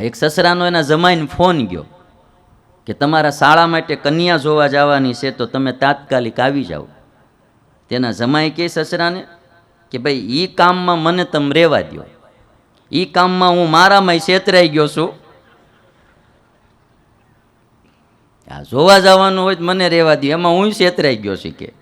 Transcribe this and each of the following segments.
એક સસરાનો એના જમાઈને ફોન ગયો કે તમારા શાળા માટે કન્યા જોવા જવાની છે તો તમે તાત્કાલિક આવી જાઓ. તેના જમાઈ કે સસરાને કે ભાઈ એ કામમાં મને તમે રહેવા દો એ કામમાં હું મારામાં છેતરાઈ ગયો છું. આ જોવા જવાનું હોય તો મને રહેવા દે એમાં હું છેતરાઈ ગયો છું કે.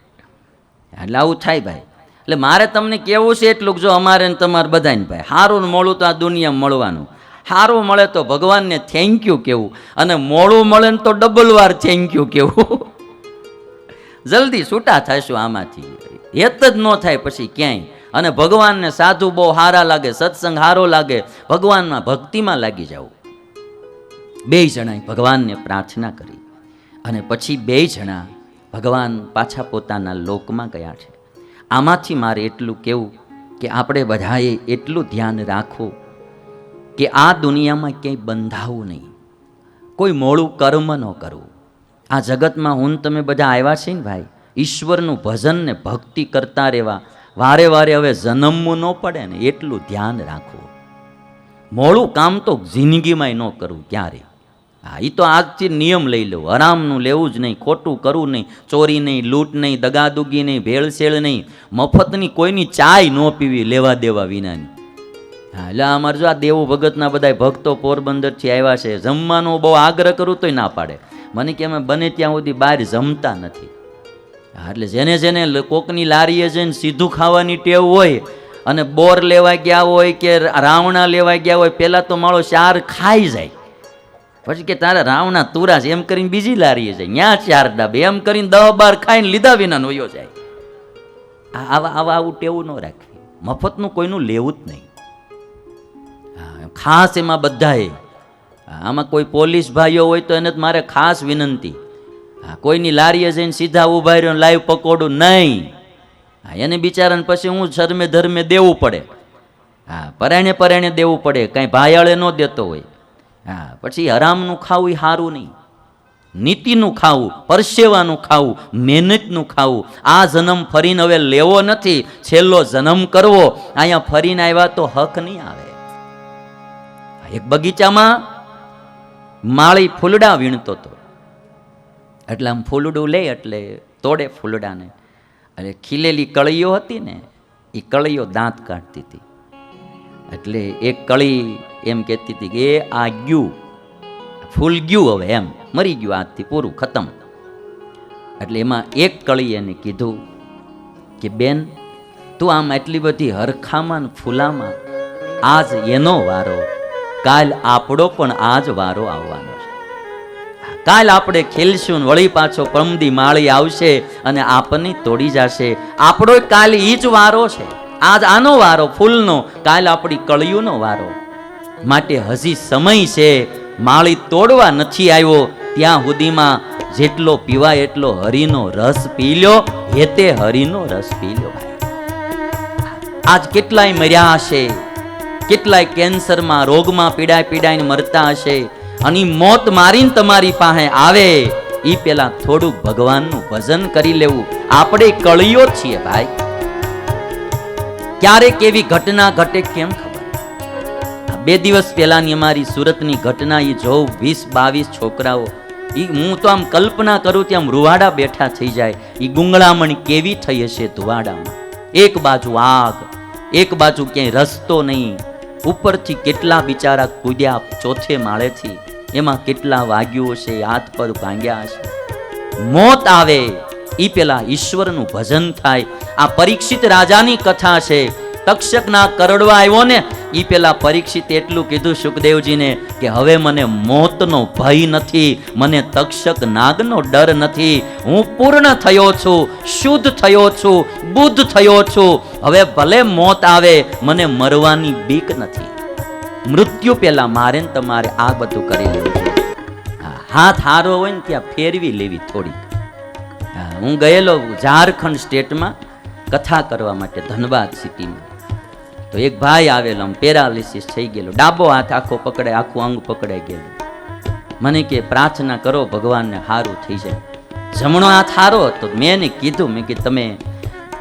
એટલે આવું થાય ભાઈ. એટલે મારે તમને કેવું છે એટલું જો અમારે તમારે બધાને ભાઈ. સારું ને મોડું તો આ દુનિયામાં મળવાનું. સારું મળે તો ભગવાનને થેન્ક યુ કેવું. અને મોડું મળે ને તો ડબલ વાર થેન્ક યુ કેવું. જલ્દી છૂટા થઈશું આમાંથી. હેત જ ન થાય પછી ક્યાંય. અને ભગવાનને સાધુ બહુ સારા લાગે, સત્સંગ સારો લાગે, ભગવાનમાં ભક્તિમાં લાગી જવું બે જણાએ ભગવાનને પ્રાર્થના કરી. અને પછી બે જણા ભગવાન પાછા પોતાના લોકમાં ગયા છે. આમાંથી મારે એટલું કહેવું કે આપણે બધાએ એટલું ધ્યાન રાખવું કે આ દુનિયામાં ક્યાંય બંધાવું નહીં. કોઈ મોડું કર્મ ન કરવું. આ જગતમાં હું તમે બધા આવ્યા છે ને ભાઈ, ઈશ્વરનું ભજન ને ભક્તિ કરતા રહેવા, વારે વારે હવે જન્મવું ન પડે ને એટલું ધ્યાન રાખવું. મોડું કામ તો જિંદગીમાંય ન કરવું ક્યારે? હા એ તો આજથી નિયમ લઈ લેવું આરામનું લેવું જ નહીં, ખોટું કરવું નહીં, ચોરી નહીં, લૂંટ નહીં, દગાદુગી નહીં, ભેળસેળ નહીં, મફતની કોઈની ચાય ન પીવી લેવા દેવા વિનાની. હા એટલે અમારે જો આ દેવો ભગતના બધા ભક્તો પોરબંદરથી આવ્યા છે, જમવાનો બહુ આગ્રહ કરું તોય ના પાડે. મને કે અમે બને ત્યાં સુધી બહાર જમતા નથી. હા, એટલે જેને જેને કોકની લારીએ જઈને સીધું ખાવાની ટેવ હોય અને બોર લેવા ગયા હોય કે રાવણા લેવા ગયા હોય, પહેલાં તો માળો ચાર ખાઈ જાય. પછી કે તારા રાવણા તુરા છે, એમ કરીને બીજી લારીએ જાય. ન્યા ચાર ડાબે એમ કરીને દહ બાર ખાઈને લીધા વિના નોયો જાય. આવા આવા આવું ટેવું ન રાખવી. મફતનું કોઈનું લેવું જ નહીં. ખાસ એમાં બધાએ. આમાં કોઈ પોલીસ ભાઈઓ હોય તો એને તો મારે ખાસ વિનંતી. હા કોઈની લારીએ જઈને સીધા ઊભા રહ્યો લાઈવ પકોડું નહીં. હા એને બિચારાને પછી હું શરમે ધર્મે દેવું પડે. હા પરાયણે પરાયણે દેવું પડે, કાંઈ ભાયાળે ન દેતો હોય. હા, પછી હરામનું ખાવું એ સારું નહીં. નીતિનું ખાવું, પરસેવાનું ખાવું, મહેનતનું ખાવું. આ જન્મ ફરીને હવે લેવો નથી, છેલ્લો જન્મ કરવો. અહીંયા ફરીને આવ્યા તો હક નહીં આવે. એક બગીચામાં માળી ફૂલડા વીણતો હતો એટલે આમ ફૂલડું લે એટલે તોડે ફૂલડાને. એટલે ખીલેલી કળીઓ હતી ને, એ કળીઓ દાંત કાઢતી હતી. એટલે એક કળી એમ કહેતી હતી કે, એ આ ગયું. ફૂલ ગયું હવે એમ. મરી ગયું આજથી પૂરું, ખતમ. એટલે એમાં એક કળી એને કીધું કે, બેન, તું આમ એટલી બધી હરખામાં ફૂલામાં આજ એનો વારો કાલ આપણો પણ આજ વારો આવવાનો છે. કાલ આપણે ખેલશું વળી પાછો પ્રમદી માળી આવશે અને આપણને તોડી જશે. આપણો કાલ એ જ વારો છે. આજ આનો વારો, ફૂલનો. કાલ આપણી કળિયુંનો વારો. માટે હજી સમય છે. માળી તોડવા નથી આવ્યો. ત્યાં સુધીમાં જેટલો પીવાય એટલો હરીનો રસ પી લ્યો. હેતે હરીનો રસ પી લ્યો. આજ કેટલાય મર્યા હશે. કેટલાય કેન્સરમાં રોગમાં પીડાય પીડાઈને મરતા હશે. અને મોત મારીને તમારી પાસે આવે. એ પેલા થોડું ભગવાનનું ભજન કરી લેવું. આપણે કળીઓ છીએ ભાઈ. ક્યારેક એવી ઘટના ઘટે કેમ ખબર? બે દિવસ પહેલાની અમારી સુરતની ઘટના એ જોઉં વીસ બાવીસ છોકરાઓ. એ હું તો આમ કલ્પના કરું ત્યાં રૂવાડા બેઠા થઈ જાય. એ ગુંગળામણ કેવી થઈ હશે ધુવાડામાં? એક બાજુ આગ, એક બાજુ ક્યાંય રસ્તો નહીં. ઉપરથી કેટલા બિચારા કૂદ્યા ચોથે માળેથી? એમાં કેટલા વાગ્યું હશે? હાથ પર ભાંગ્યા હશે? મોત આવે. એ પેલા ઈશ્વરનું ભજન થાય. આ પરીક્ષિત રાજાની કથા છે. તક્ષકના કરડવા આવ્યો ને એ પેલા પરીક્ષિત એટલું કીધું સુખદેવજીને કે હવે મને મોતનો ભય નથી મને તક્ષક નાગનો ડર નથી. હું પૂર્ણ થયો છું શુદ્ધ થયો છું બુદ્ધ થયો છું. હવે ભલે મોત આવે મને મરવાની બીક નથી. મૃત્યુ પેલા મારે ને તમારે આ બધું કરી લેવું હાથ હારો હોય ને ત્યાં ફેરવી લેવી થોડી હા, હું ગયેલો ઝારખંડ સ્ટેટમાં કથા કરવા માટે ધનબાદ સિટીમાં. તો એક ભાઈ આવેલો પેરાલિસિસ થઈ ગયેલો. ડાબો હાથ આખો પકડાય, આખું અંગ પકડાઈ ગયેલું. મને કે, પ્રાર્થના કરો, ભગવાનને સારું થઈ જાય. જમણો હાથ હારો તો મેં એને કીધું, મેં કે તમે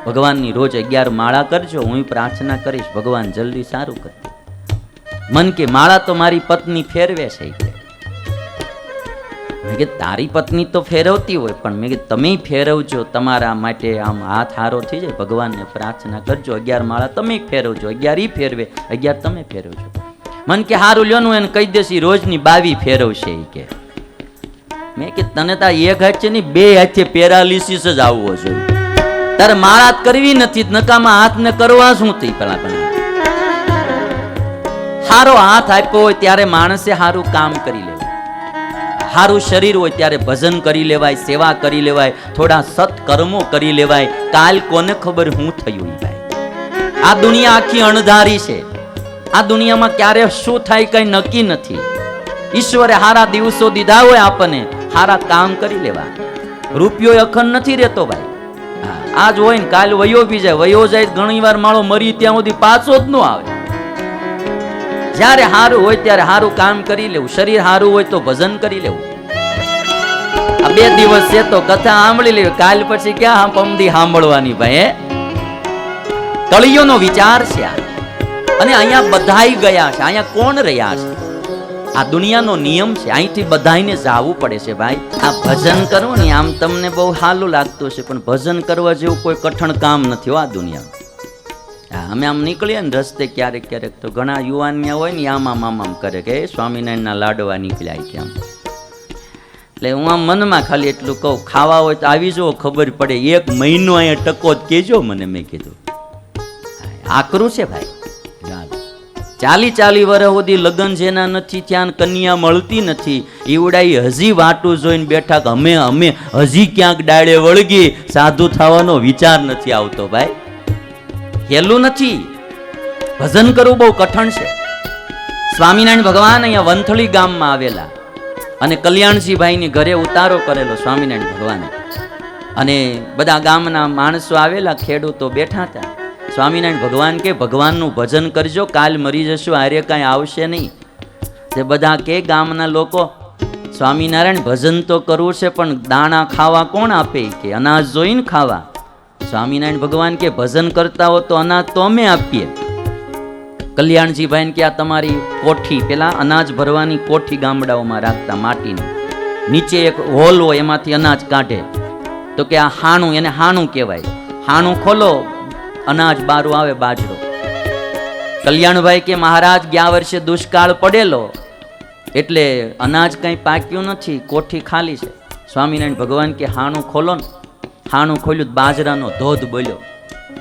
ભગવાનની રોજ અગિયાર માળા કરજો, હું પ્રાર્થના કરીશ, ભગવાન જલ્દી સારું કરજો મન કે, માળા તો મારી પત્ની ફેરવે છે કે મેં કીધું, તારી પત્ની તો ફેરવતી હોય, પણ મેં કે તમે ફેરવજો, તમારા માટે આમ હાથ હારો થઈ જાય. ભગવાનને પ્રાર્થના કરજો, અગિયાર માળા તમે ફેરવજો, અગિયાર ઈ ફેરવે, અગિયાર તમે ફેરવજો. મન કે, હારું લ્યોનું એને કહી દેશે રોજની બાવી ફેરવશે એ કે. મેં કે તને તો એક હાથ છે ને બે હાથે પેરાલિસિસ જ આવવો જોઈએ. તારે માળા કરવી નથી, નકામાં હાથને કરવા શું થઈ પેલા પેલા હારો હાથ આપ્યો હોય ત્યારે માણસે સારું કામ કરી લેવું. સારું શરીર હોય ત્યારે ભજન કરી લેવાય, સેવા કરી લેવાય, થોડા સત્કર્મો કરી લેવાય. કાલ કોને ખબર હું થયું ભાઈ? આ દુનિયા આખી અણધારી છે. આ દુનિયામાં ક્યારે શું થાય કઈ નક્કી નથી. ઈશ્વરે હારા દિવસો દીધા હોય આપણને, હારા કામ કરી લેવા રૂપિયો અખંડ નથી રહેતો ભાઈ. આજ હોય ને કાલ વયો બી જાય, વયો જાય ઘણી વાર માળો મરી ત્યાં સુધી પાછો જ ન આવે. જ્યારે સારું હોય ત્યારે સારું કામ કરી લેવું. શરીર સારું હોય તો ભજન કરી લેવું. આ બે દિવસ છે તો કથા સાંભળી લેવી. કાલ પછી ક્યાં પમદી સાંભળવાની ભાઈ તળિયોનો વિચાર છે અને અહીંયા બધાય ગયા છે. અહીંયા કોણ રહ્યા છે? આ દુનિયાનો નિયમ છે. અહીંથી બધાને જાવું પડે છે ભાઈ. આ ભજન કરવું ને, આમ તમને બહુ હાલું લાગતું છે પણ ભજન કરવા જેવું કોઈ કઠણ કામ નથી આ દુનિયામાં. અમે આમ નીકળીએ ને રસ્તે ક્યારેક ક્યારેક તો ઘણા યુવાન હોય ને આમ આમ આમ આમ કરે કે, "એ સ્વામિનારાયણના લાડવા નીકળ્યા છે આમ. એટલે હું આમ મનમાં ખાલી એટલું કહું, ખાવા હોય તો આવી જુઓ, ખબર પડે. એક મહિનો અહીંયા ટકો જ કેજો મને મેં કીધું. આકરું છે ભાઈ. ચાલી. ચાલી વર્ષ સુધી લગ્ન જેના નથી ત્યાં કન્યા મળતી નથી. ઈવડાઈ હજી વાટું જોઈને બેઠા કે અમે અમે હજી ક્યાંક ડાળે વળગી. સાધુ થવાનો વિચાર નથી આવતો ભાઈ. હેલું નથી. ભજન કરવું બહુ કઠણ છે. સ્વામિનારાયણ ભગવાન અહીંયા વંથળી ગામમાં આવેલા. અને કલ્યાણસિંહભાઈની ઘરે ઉતારો કરેલો સ્વામિનારાયણ ભગવાને. અને બધા ગામના માણસો આવેલા, ખેડૂતો બેઠા હતા. સ્વામિનારાયણ ભગવાન કે, ભગવાનનું ભજન કરજો, કાલ મરી જશું, આર્ય કાંઈ આવશે નહીં. તે બધા કે, ગામના લોકો, સ્વામિનારાયણ ભજન તો કરવું છે, પણ દાણા ખાવા કોણ આપે? કે અનાજ જોઈને ખાવા? સ્વામિનારાયણ ભગવાન કે ભજન કરતા હો તો અનાજ તો અમે આપીએ. કલ્યાણજીભાઈ કે આ તમારી કોઠી, પેલા અનાજ ભરવાની કોઠી ગામડાઓમાં રાખતા માટીની. નીચે એક હોલ હોય એમાંથી અનાજ કાઢે. તો કે આ હાણું, એને હાણું કહેવાય. હાણું ખોલો, અનાજ બારું આવે બાજરો. કલ્યાણભાઈ કે મહારાજ, ગયા વર્ષે દુષ્કાળ પડેલો. એટલે અનાજ કંઈ પાક્યું નથી, કોઠી ખાલી છે. સ્વામિનારાયણ ભગવાન કે હાણું ખોલો ને. હાણું ખોલ્યું બાજરાનો ધોધ બોલ્યો,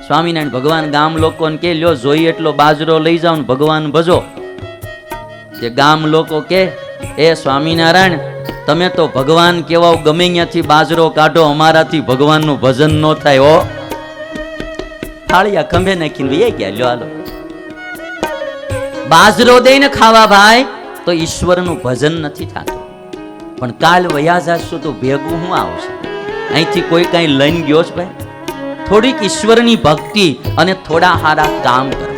સ્વામિનારાયણ, ભગવાન ગામ લોકોને કે, લ્યો જોઈએ એટલો બાજરો લઈ જાઓ ને ભગવાન ભજો. તે ગામ લોકો કે, એ સ્વામિનારાયણ, તમે તો ભગવાન કેવાઓ ગમે ત્યાંથી બાજરો કાઢો, અમારાથી ભગવાનનું ભજન ન થાય, હો. થાળિયા ખંભે નાખીને એ ગયા, લ્યો, હાલો. બાજરો દઈને ખાવા ભાઈ, તો ઈશ્વરનું ભજન નથી થતું. પણ કાલ વયા જાશું તો ભેગું હું આવશે? અહીંથી કોઈ કાંઈ લઈને ગયો છે ભાઈ? થોડીક ઈશ્વરની ભક્તિ અને થોડા હારા કામ કરો.